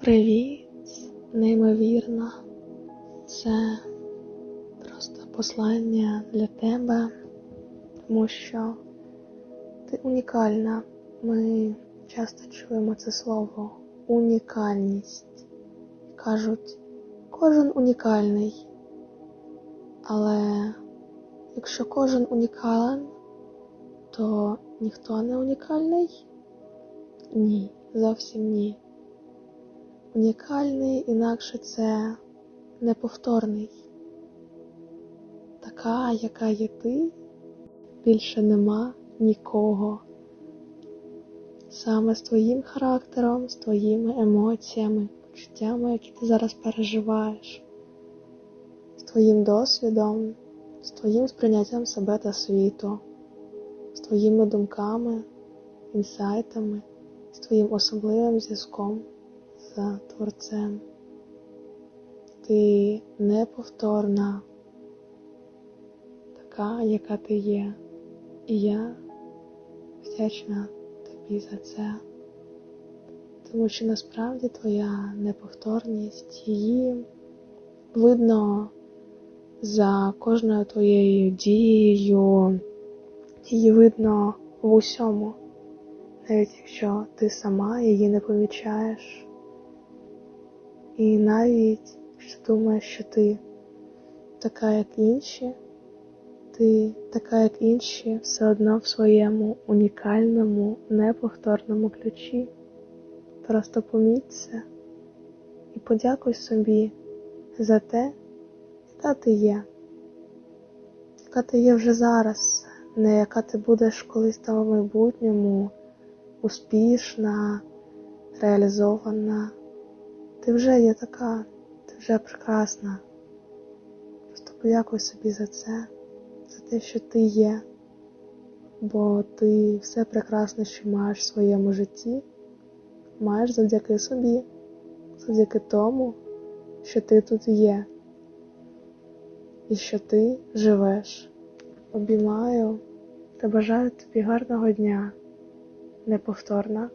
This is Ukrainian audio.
Привіт, неймовірно. Це просто послання для тебе, тому що ти унікальна. Ми часто чуємо це слово унікальність. Кажуть, кожен унікальний. Але якщо кожен унікален, то ніхто не унікальний? Ні, зовсім ні. Унікальний, інакше це неповторний. Така, яка є ти, більше нема нікого. Саме з твоїм характером, з твоїми емоціями, почуттями, які ти зараз переживаєш, з твоїм досвідом, з твоїм сприйняттям себе та світу, з твоїми думками, інсайтами, з твоїм особливим зв'язком з Творцем. Ти неповторна, така, яка ти є, і я вдячна тобі за це, тому що насправді твоя неповторність, її видно за кожною твоєю дією, її видно в усьому, навіть якщо ти сама її не помічаєш. І навіть якщо думаєш, що ти така, як інші, ти така, як інші, все одно в своєму унікальному, неповторному ключі. Просто поміть це і подякуй собі за те, яка ти є, яка ти є вже зараз, не яка ти будеш колись там в майбутньому, успішна, реалізована. Ти вже є така, ти вже прекрасна. Просто подякуй собі за це, за те, що ти є, бо ти все прекрасне, що маєш в своєму житті, маєш завдяки собі, завдяки тому, що ти тут є, і що ти живеш. Обіймаю та бажаю тобі гарного дня, неповторна.